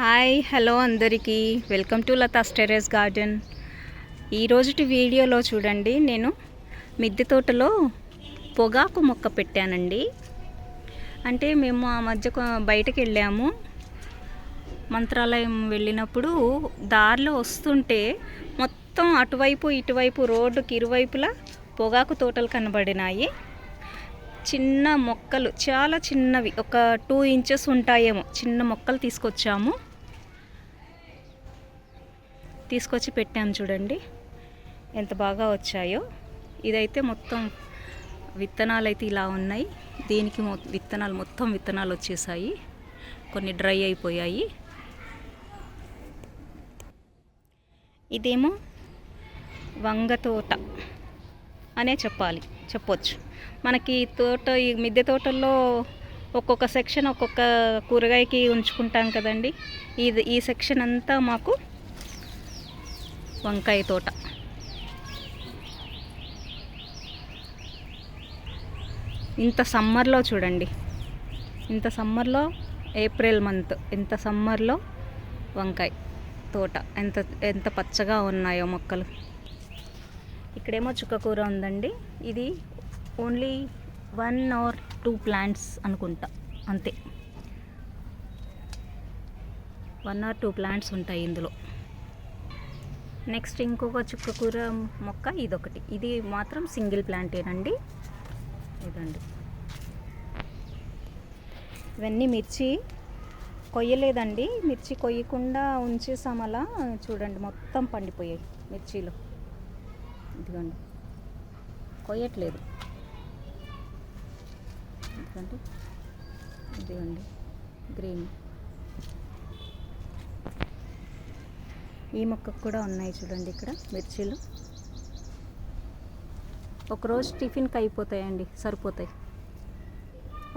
Hi hello అందరికీ. Welcome to Latha terrace garden. ఈరోజుటి వీడియోలో చూడండి నేను మిద్దె తోటలో పొగాకు మొక్క పెట్టానండి. అంటే మేము ఆ మధ్య బయటకు వెళ్ళాము. మంత్రాలయం వెళ్ళినప్పుడు దారిలో వస్తుంటే మొత్తం అటువైపు ఇటువైపు రోడ్డుకి ఇరువైపులా పొగాకు తోటలు కనబడినాయి. చిన్న మొక్కలు చాలా చిన్నవి. ఒక టూ ఇంచెస్ ఉంటాయేమో. చిన్న మొక్కలు తీసుకొచ్చాము. తీసుకొచ్చి పెట్టాము చూడండి. ఎంత బాగా వచ్చాయో. ఇదైతే మొత్తం విత్తనాలు అయితే ఇలా ఉన్నాయి. దీనికి విత్తనాలు మొత్తం విత్తనాలు వచ్చేసాయి. కొన్ని డ్రై అయిపోయాయి. ఇదేమో వంగ తోట అనే చెప్పాలి చెప్పొచ్చు. మనకి తోట ఈ మిద్దె తోటల్లో ఒక్కొక్క సెక్షన్ ఒక్కొక్క కూరగాయకి ఉంచుకుంటాం కదండి. ఇది ఈ సెక్షన్ అంతా మాకు వంకాయ తోట. ఇంత సమ్మర్లో చూడండి. ఇంత సమ్మర్లో ఏప్రిల్ మంత్. ఇంత సమ్మర్లో వంకాయ తోట. ఎంత ఎంత పచ్చగా ఉన్నాయో మొక్కలు. ఇక్కడేమో చుక్కకూర ఉందండి. ఇది only one or two plants అనుకుంటా. అంతే. వన్ ఆర్ టూ ప్లాంట్స్ ఉంటాయి ఇందులో. నెక్స్ట్ ఇంకొక చుక్కకూర మొక్క ఇదొకటి. ఇది మాత్రం సింగిల్ ప్లాంటేనండి. ఇదండి. ఇవన్నీ మిర్చి కొయ్యలేదండి. మిర్చి కొయ్యకుండా ఉంచేసాం అలా చూడండి మొత్తం పండిపోయాయి మిర్చీలు. ఇదిగోండి. కొయ్యట్లేదు. ఇదిగోండి. ఇదిగోండి. గ్రీన్. ఈ మొక్కకు కూడా ఉన్నాయి చూడండి ఇక్కడ మిర్చీలు. ఒకరోజు టిఫిన్కి అయిపోతాయండి సరిపోతాయి.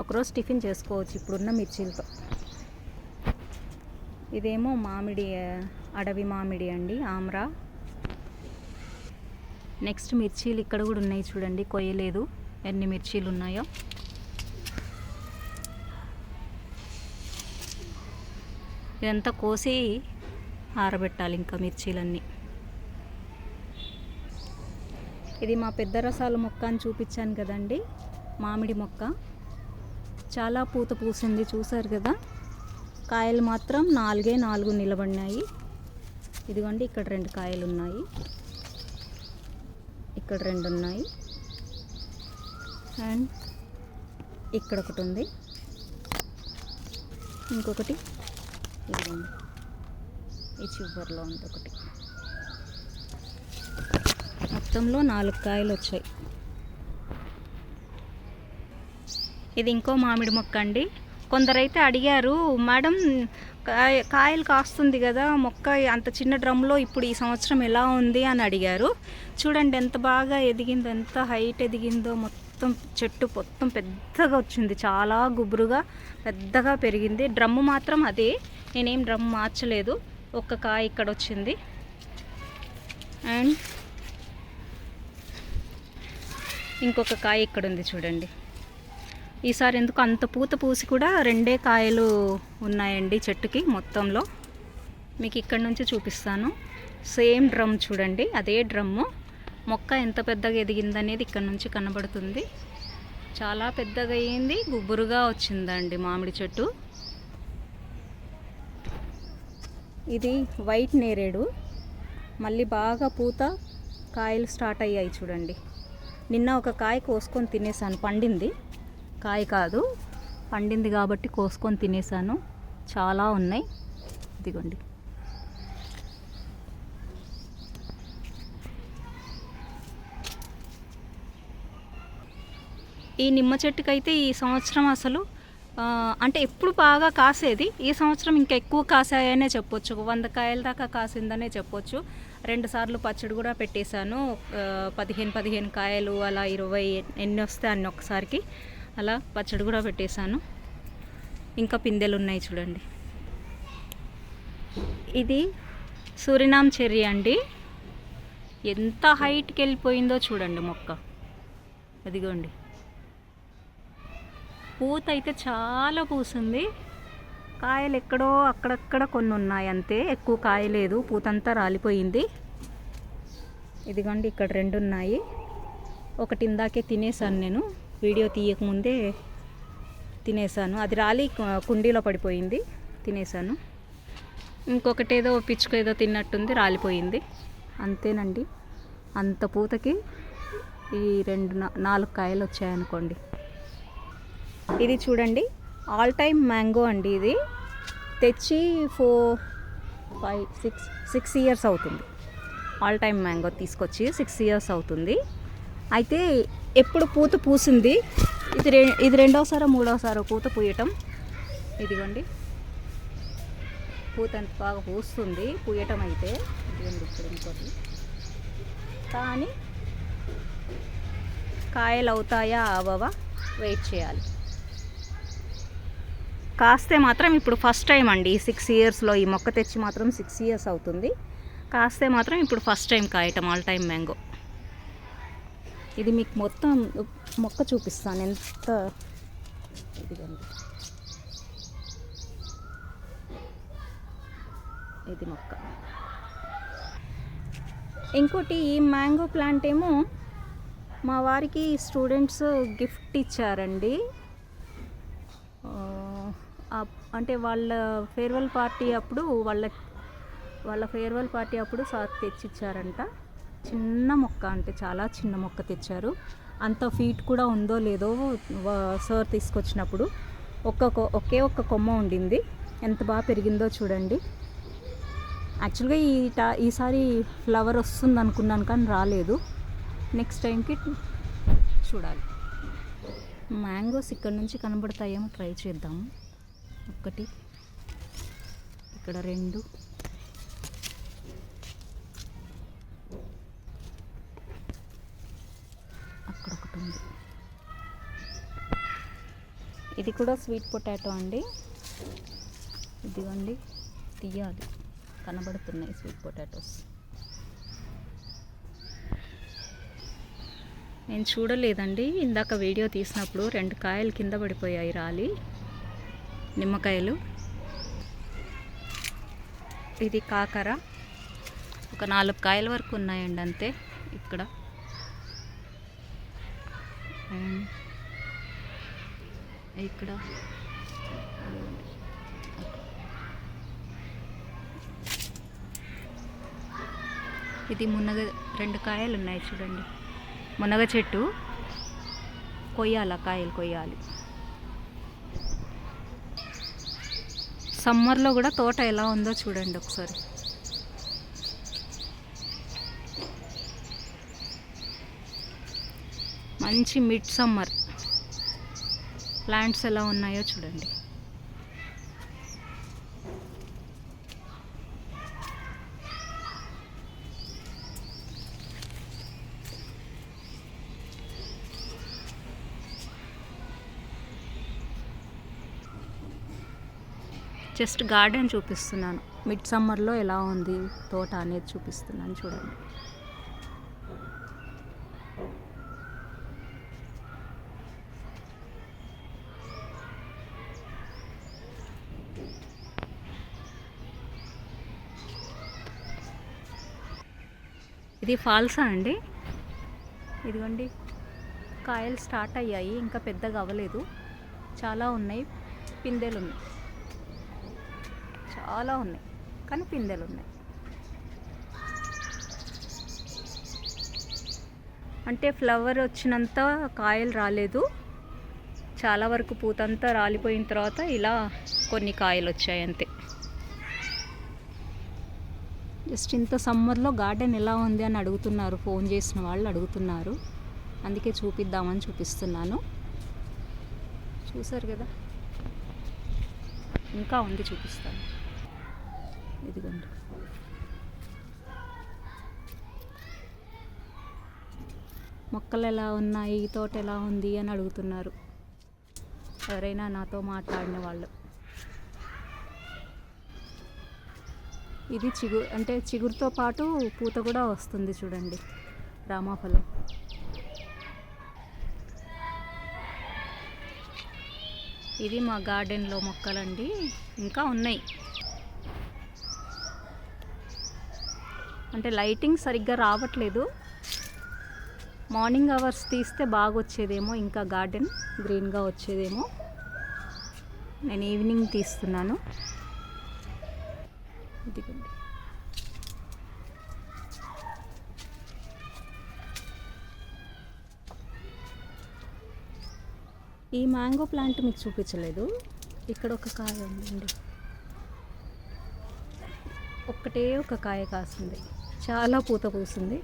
ఒకరోజు టిఫిన్ చేసుకోవచ్చు ఇప్పుడున్న మిర్చీలతో. ఇదేమో మామిడి అడవి మామిడి అండి ఆమ్రా. నెక్స్ట్ మిర్చీలు ఇక్కడ కూడా ఉన్నాయి చూడండి కొయ్యలేదు. ఎన్ని మిర్చీలు ఉన్నాయో. ఇదంతా కోసి ఆరబెట్టాలి ఇంకా మిర్చీలన్నీ. ఇది మా పెద్ద రసాల మొక్క అని చూపించాను కదండి మామిడి మొక్క. చాలా పూత పూసింది చూసారు కదా కాయలు మాత్రం నాలుగే నాలుగు నిలబడినాయి. ఇదిగోండి ఇక్కడ రెండు కాయలు ఉన్నాయి. ఇక్కడ రెండు ఉన్నాయి. అండ్ ఇక్కడ ఒకటి ఉంది. ఇంకొకటి ఇదిగోండి. ఈ చివరిలో ఉంది ఒకటి మొత్తంలో నాలుగు కాయలు వచ్చాయి ఇది ఇంకో మామిడి మొక్క అండి. కొందరైతే అడిగారు మేడం కాయ కాయలు కాస్తుంది కదా మొక్క అంత చిన్న డ్రమ్లో ఇప్పుడు ఈ సంవత్సరం ఎలా ఉంది? అని అడిగారు. చూడండి ఎంత బాగా ఎదిగిందో ఎంత హైట్ ఎదిగిందో మొత్తం చెట్టు మొత్తం పెద్దగా వచ్చింది. చాలా గుబురుగా పెద్దగా పెరిగింది. డ్రమ్ము మాత్రం అదే. నేనేం డ్రమ్ మార్చలేదు. ఒక్క కాయ ఇక్కడ వచ్చింది. అండ్ ఇంకొక కాయ ఇక్కడ ఉంది చూడండి. ఈసారి ఎందుకు అంత పూత పూసి కూడా రెండే కాయలు ఉన్నాయండి చెట్టుకి మొత్తంలో. మీకు ఇక్కడ నుంచి చూపిస్తాను. సేమ్ డ్రమ్ చూడండి అదే డ్రమ్ము మొక్క ఎంత పెద్దగా ఎదిగిందనేది ఇక్కడ నుంచి కనబడుతుంది. చాలా పెద్దగా అయ్యింది గుబురుగా వచ్చిందండి మామిడి చెట్టు. ఇది వైట్ నేరేడు. మళ్ళీ బాగా పూత కాయలు స్టార్ట్ అయ్యాయి చూడండి. నిన్న ఒక కాయ కోసుకొని తినేసాను. పండింది. కాయ కాదు పండింది కాబట్టి కోసుకొని తినేసాను. చాలా ఉన్నాయి. ఇదిగోండి. ఈ నిమ్మ చెట్టుకైతే ఈ సంవత్సరం అసలు అంటే ఎప్పుడు బాగా కాసేది? ఈ సంవత్సరం ఇంకా ఎక్కువ కాసాయనే చెప్పొచ్చు. వంద కాయల దాకా కాసిందనే చెప్పొచ్చు. రెండు సార్లు పచ్చడి కూడా పెట్టేశాను. పదిహేను పదిహేను కాయలు అలా ఇరవై ఎన్ని వస్తే అన్ని ఒకసారికి అలా పచ్చడి కూడా పెట్టేశాను. ఇంకా పిందెలు ఉన్నాయి చూడండి. ఇది సూరినామ్ చెర్రీ అండి. ఎంత హైట్కి వెళ్ళిపోయిందో చూడండి మొక్క. అదిగోండి. పూత అయితే చాలా పూసింది. కాయలు ఎక్కడో అక్కడక్కడ కొన్ని ఉన్నాయి అంతే. ఎక్కువ కాయ లేదు. పూతంతా రాలిపోయింది. ఇదిగోండి ఇక్కడ రెండు ఉన్నాయి. ఒకటి ఇందాకే తినేసాను నేను. వీడియో తీయకముందే తినేసాను. అది రాలి కుండీలో పడిపోయింది. తినేసాను. ఇంకొకటి ఏదో పిచ్చుక ఏదో తిన్నట్టుంది రాలిపోయింది. అంతేనండి. అంత పూతకి ఈ రెండు నాలుగు కాయలు వచ్చాయనుకోండి. ఇది చూడండి. ఆల్ టైమ్ మ్యాంగో అండి ఇది. తెచ్చి four five six six years అవుతుంది. ఆల్ టైమ్ మ్యాంగో తీసుకొచ్చి సిక్స్ ఇయర్స్ అవుతుంది. అయితే ఎప్పుడు పూత పూసింది? ఇది రె ఇది రెండోసారో మూడోసారో పూత పూయటం? ఇదిగోండి. పూత ఎంత బాగా పూస్తుంది. పూయటం అయితే ఇదిగోండి ఇప్పుడు ఇంకోటి. కానీ కాయలు అవుతాయా అవవా వెయిట్ చేయాలి. కాస్తే మాత్రం ఇప్పుడు ఫస్ట్ టైం అండి. సిక్స్ ఇయర్స్లో ఈ మొక్క తెచ్చి మాత్రం సిక్స్ ఇయర్స్ అవుతుంది. కాస్తే మాత్రం ఇప్పుడు ఫస్ట్ టైం కాయటం ఆల్ టైం మ్యాంగో ఇది మీకు మొత్తం మొక్క చూపిస్తాను. ఎంత ఇదిగోండి. ఇది మొక్క. ఇంకోటి ఈ మ్యాంగో ప్లాంట్ ఏమో మా వారికి స్టూడెంట్స్ గిఫ్ట్ ఇచ్చారండి. అంటే వాళ్ళ ఫేర్వెల్ పార్టీ అప్పుడు వాళ్ళ వాళ్ళ ఫేర్వెల్ పార్టీ అప్పుడు సార్ తెచ్చిచ్చారంట. చిన్న మొక్క అంటే చాలా చిన్న మొక్క తెచ్చారు. అంత ఫీట్ కూడా ఉందో లేదో సార్ తీసుకొచ్చినప్పుడు ఒక్క కొ- ఒకే ఒక్క కొమ్మ ఉండింది. ఎంత బాగా పెరిగిందో చూడండి. యాక్చువల్గా ఈ టా ఈసారి ఫ్లవర్ వస్తుంది అనుకున్నాను కానీ రాలేదు. నెక్స్ట్ టైంకి చూడాలి. మ్యాంగోస్ ఇక్కడ నుంచి కనబడతాయేమో ట్రై చేద్దాము ఒకటి. ఇక్కడ రెండు. అక్కడ ఒకటి ఉంది. ఇది కూడా స్వీట్ పొటాటో అండి. ఇదిగోండి తీయాలి. కనబడుతున్నాయి స్వీట్ పొటాటోస్. నేను చూడలేదండి. ఇందాక వీడియో తీసినప్పుడు రెండు కాయలు కింద పడిపోయాయి రాలి. నిమ్మకాయలు. ఇది కాకర. ఒక నాలుగు కాయల వరకు ఉన్నాయండి అంతే ఇక్కడ. ఇక్కడ ఇది మునగ రెండు కాయలు ఉన్నాయి చూడండి. మునగ చెట్టు కొయ్యాల కాయలు కొయ్యాలి. సమ్మర్లో కూడా తోట ఎలా ఉందో చూడండి ఒకసారి. మంచి మిడ్ సమ్మర్. ప్లాంట్స్ ఎలా ఉన్నాయో చూడండి. జస్ట్ గార్డెన్ చూపిస్తున్నాను. మిడ్ సమ్మర్లో ఎలా ఉంది తోట అనేది చూపిస్తున్నాను చూడండి. ఇది ఫాల్సా అండి? ఇదిగోండి కాయలు స్టార్ట్ అయ్యాయి ఇంకా పెద్దగా అవ్వలేదు. చాలా ఉన్నాయి పిందెలు ఉన్నాయి. చాలా ఉన్నాయి. కానీ పిందెలు ఉన్నాయి. అంటే ఫ్లవర్ వచ్చినంత కాయలు రాలేదు. చాలా వరకు పూతంతా రాలిపోయిన తర్వాత ఇలా కొన్ని కాయలు వచ్చాయి అంతే. జస్ట్ ఇంత సమ్మర్లో గార్డెన్ ఎలా ఉంది అని అడుగుతున్నారు. ఫోన్ చేసిన వాళ్ళు అడుగుతున్నారు. అందుకే చూపిద్దామని చూపిస్తున్నాను. చూసారు కదా? ఇంకా ఉంది చూపిస్తాను. ఇదిగోండి. మొక్కలు ఎలా ఉన్నాయి? తోట ఎలా ఉంది? అని అడుగుతున్నారు. ఎవరైనా నాతో మాట్లాడిన వాళ్ళు. ఇది చిగురు అంటే చిగురుతో పాటు పూత కూడా వస్తుంది చూడండి. రామాఫలం. ఇది మా గార్డెన్లో మొక్కలండి. ఇంకా ఉన్నాయి. అంటే లైటింగ్ సరిగ్గా రావట్లేదు. మార్నింగ్ అవర్స్ తీస్తే బాగా వచ్చేదేమో ఇంకా గార్డెన్ గ్రీన్గా వచ్చేదేమో. నేను ఈవినింగ్ తీస్తున్నాను. ఇదిగోండి. ఈ మ్యాంగో ప్లాంట్ మీకు చూపించలేదు. ఇక్కడ ఒక కాయ ఉందండి. ఒక్కటే ఒక కాయ కాసింది. చాలా పూత పూస్తుంది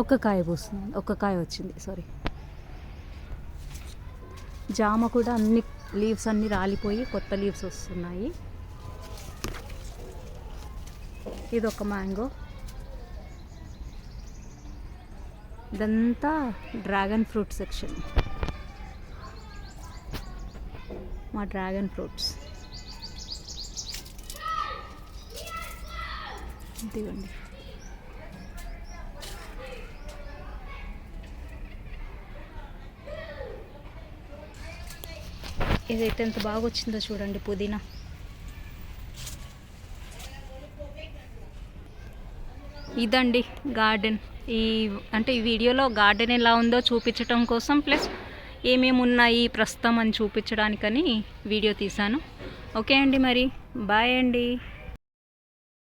ఒక్క కాయ పూస్తుంది ఒక్క కాయ వచ్చింది. సారీ జామ కూడా అన్ని లీవ్స్ అన్ని రాలిపోయి కొత్త లీవ్స్ వస్తున్నాయి. ఇది ఒక మ్యాంగో ఇదంతా డ్రాగన్ ఫ్రూట్ సెక్షన్ మా డ్రాగన్ ఫ్రూట్స్ ఇదిగోండి. ఇదైతే ఎంత బాగా వచ్చిందో చూడండి పుదీనా. ఇదండి గార్డెన్. ఈ అంటే ఈ వీడియోలో గార్డెన్ ఎలా ఉందో చూపించడం కోసం ప్లస్ ఏమేమి ఉన్నాయి ప్రస్తుతం అని చూపించడానికని వీడియో తీశాను. ఓకే అండి మరి. బాయ్ అండి.